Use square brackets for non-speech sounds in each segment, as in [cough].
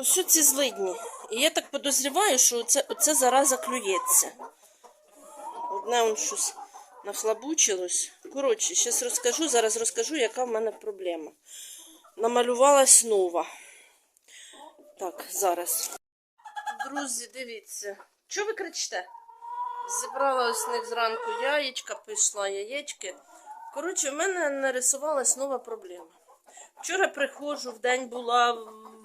Ось що ці злидні. І я так подозріваю, що це, оце зараза клюється. Одне он щось нахлабучилось. Коротше, зараз розкажу, зараз розкажу, яка в мене проблема. Намалювалась нова. Так, зараз. Друзі, дивіться. Чого ви кричите? Зібрала ось них зранку яєчка, пішла яєчки. Коротше, в мене нарисувалась нова проблема. Вчора приходжу, в день була,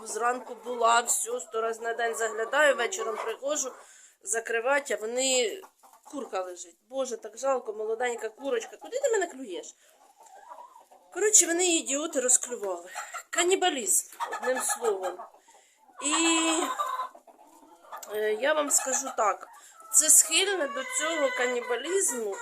зранку була, все, сто раз на день заглядаю, вечором приходжу закривати, а вони курка лежить. Боже, так жалко, молоденька курочка. Куди ти мене клюєш? Коротше, вони її ідіоти розклювали. Канібалізм, одним словом. І е, я вам скажу так: це схильне до цього канібалізму.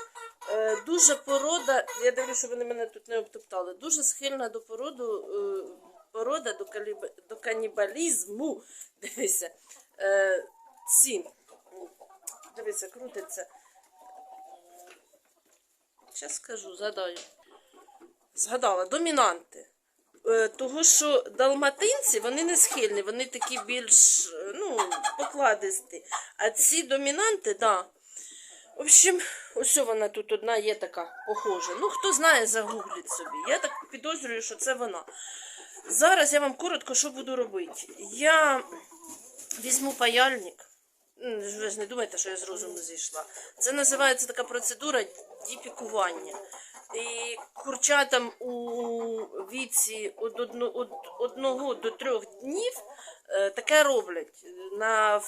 Е, дуже порода, я дивлюся, щоб вони мене тут не обтоптали. Дуже схильна до породу, е, порода до, каліб... до канібалізму. Дивися. Е, ці. Дивися, крутиться. Зараз скажу, згадаю. Згадала, домінанти. Е, Того, що далматинці, вони не схильні, вони такі більш е, ну, покладисті. А ці домінанти, да. В общем, ось вона тут одна є така похожа. Ну, хто знає, загугліть собі. Я так підозрюю, що це вона. Зараз я вам коротко що буду робити. Я візьму паяльник. Ви ж не думайте, що я з розуму зійшла. Це називається така процедура діпікування. І курчатам у віці від одно- одного до трьох днів е, таке роблять на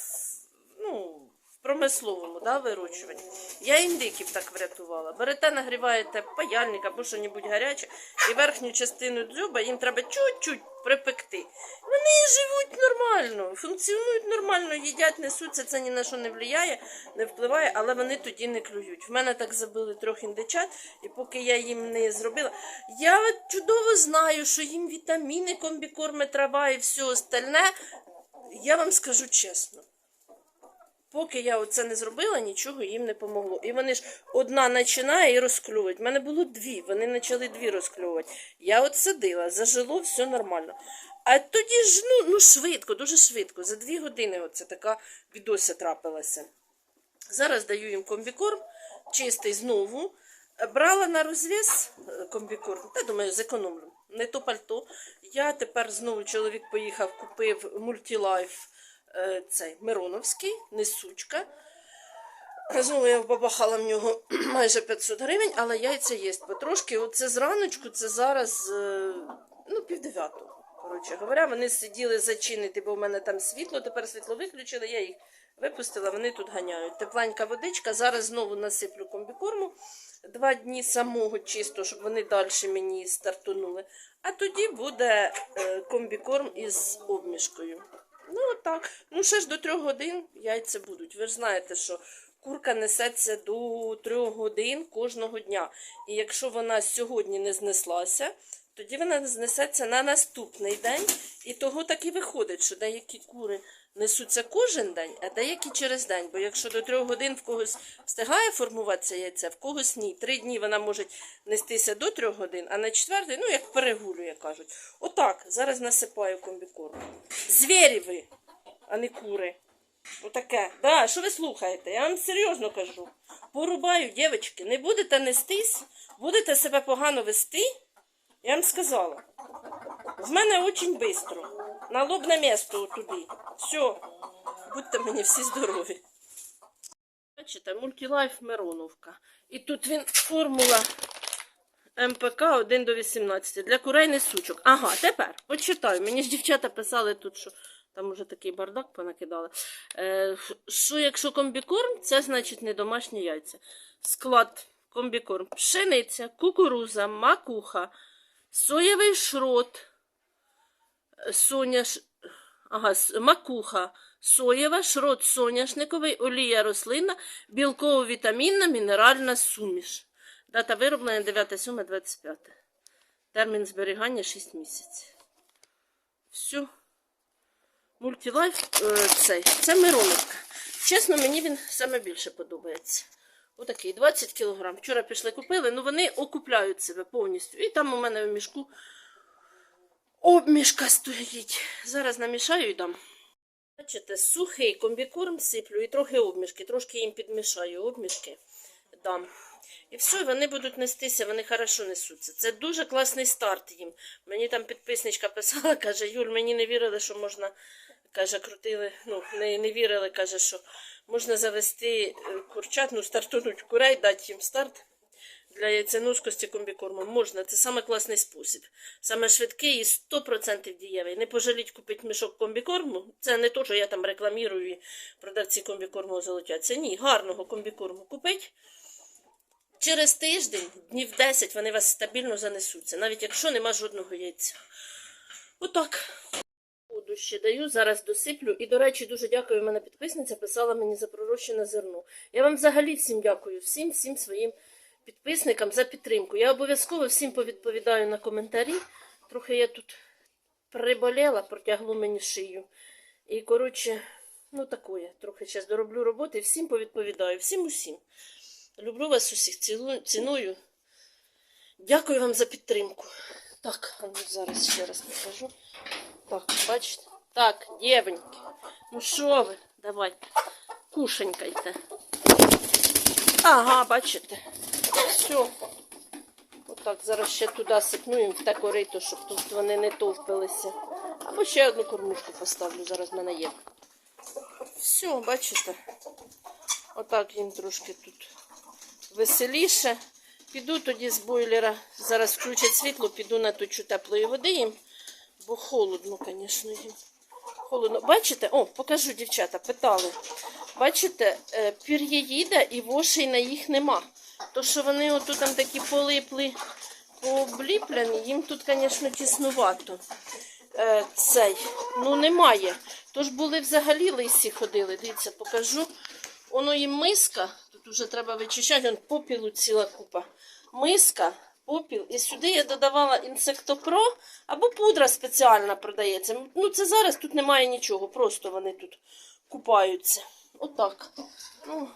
ну, промисловому да, вирощуванні. Я індиків так врятувала. Берете, нагріваєте паяльник або що-небудь гаряче, і верхню частину дзьоба їм треба чуть-чуть припекти. Вони живуть нормально, функціонують нормально, їдять, несуться, це ні на що не впливає, не впливає, але вони тоді не клюють. В мене так забили трьох індичат, і поки я їм не зробила. Я чудово знаю, що їм вітаміни, комбікорми, трава і все остальне. Я вам скажу чесно. Поки я оце не зробила, нічого їм не помогло. І вони ж одна починає і розкльовують. У мене було дві, вони почали дві розкльовувати. Я от садила, зажило, все нормально. А тоді ж ну, ну швидко, дуже швидко. За дві години оце така бідося трапилася. Зараз даю їм комбікорм, чистий знову. Брала на розв'яз е, комбікорм, та думаю, зекономлю. Не то пальто. Я тепер знову чоловік поїхав, купив мультілайф цей Мироновський, несучка. Знову я побахала в нього [clears throat] майже 500 гривень, але яйця є потрошки. Оце зраночку, це зараз е, ну, півдев'ятого. Коротше говоря, вони сиділи зачинити, бо в мене там світло, тепер світло виключили, я їх випустила, вони тут ганяють. Тепленька водичка, зараз знову насиплю комбікорму. Два дні самого чисто, щоб вони далі мені стартунули. А тоді буде е, комбікорм із обмішкою. Ну, отак. Ну, ще ж до трьох годин яйця будуть. Ви ж знаєте, що курка несеться до трьох годин кожного дня. І якщо вона сьогодні не знеслася, тоді вона знесеться на наступний день. І того так і виходить, що деякі кури несуться кожен день, а деякі через день. Бо якщо до трьох годин в когось встигає формуватися яйце, в когось ні. Три дні вона може нестися до трьох годин, а на четвертий, ну як перегулює, кажуть. Отак, зараз насипаю комбікорм. Звірі ви, а не кури. Отаке. Да, що ви слухаєте? Я вам серйозно кажу. Порубаю, дівчатки, не будете нестись, будете себе погано вести. Я вам сказала. В мене дуже швидко. На лобне місто туди. Все. Будьте мені всі здорові. Бачите, мультилайф Мироновка. І тут він формула МПК 1 до 18 для курей несучок. Ага, тепер почитаю. Мені ж дівчата писали тут, що там уже такий бардак понакидали. Е, що якщо комбікорм, це значить не домашні яйця. Склад комбікорм. Пшениця, кукуруза, макуха, соєвий шрот, соняш... ага, макуха, соєва, шрот соняшниковий, олія рослинна, білково-вітамінна, мінеральна суміш. Дата вироблення 9.7.25. Термін зберігання 6 місяців. Все. Мультилайф е, цей. Це Мироновка. Чесно, мені він саме більше подобається. Отакий 20 кг. Вчора пішли купили, ну вони окупляють себе повністю. І там у мене в мішку обмішка стоїть. Зараз намішаю і дам. Бачите, сухий комбікорм сиплю і трохи обмішки, трошки їм підмішаю обмішки дам. І все, вони будуть нестися, вони хорошо несуться. Це дуже класний старт їм. Мені там підписничка писала, [laughs] каже, Юль, мені не вірили, що можна, каже, крутили, ну, не, не вірили, каже, що можна завести е, курчат, ну, стартунуть курей, дати їм старт. Для яйценоскості комбікорму можна. Це саме класний спосіб. Саме швидкий і 100% дієвий. Не пожаліть купити мішок комбікорму. Це не то, що я там рекламірую і продавці комбікорму золотяться. Ні, гарного комбікорму купить. Через тиждень, днів 10, вони вас стабільно занесуться, навіть якщо нема жодного яйця. Отак. Воду ще даю, зараз досиплю. І, до речі, дуже дякую. Мене підписниця писала мені за пророщене зерно. Я вам взагалі всім дякую, всім, всім своїм підписникам за підтримку. Я обов'язково всім повідповідаю на коментарі. Трохи я тут приболіла, протягло мені шию. І, коротше, ну такое. Трохи зараз дороблю роботи, всім повідповідаю, всім усім. Люблю вас усіх, ціную. Дякую вам за підтримку. Так, ну зараз ще раз покажу. Так, бачите? Так, дівеньки. Ну що ви? Давайте. Кушенькайте. Ага, бачите. Все. Отак, зараз ще туди сипну їм в те корито, щоб тут вони не товпилися. Або ще одну кормушку поставлю, зараз в мене є. Все, бачите. Отак їм трошки тут веселіше. Піду тоді з бойлера. Зараз включать світло, піду наточу теплої води їм, бо холодно, звісно, їм. Холодно. Бачите? О, покажу, дівчата, питали. Бачите, е, пір'я їде і вошей на їх нема. То, що вони отут там такі полипли, пообліпляні, їм тут, звісно, тіснувато. Е, Цей, ну немає. Тож були взагалі лисі ходили. Дивіться, покажу. Воно їм миска, тут вже треба вичищати, вон попілу ціла купа. Миска, попіл. І сюди я додавала інсектопро або пудра спеціальна продається. Ну, це зараз тут немає нічого, просто вони тут купаються. Отак. Ну,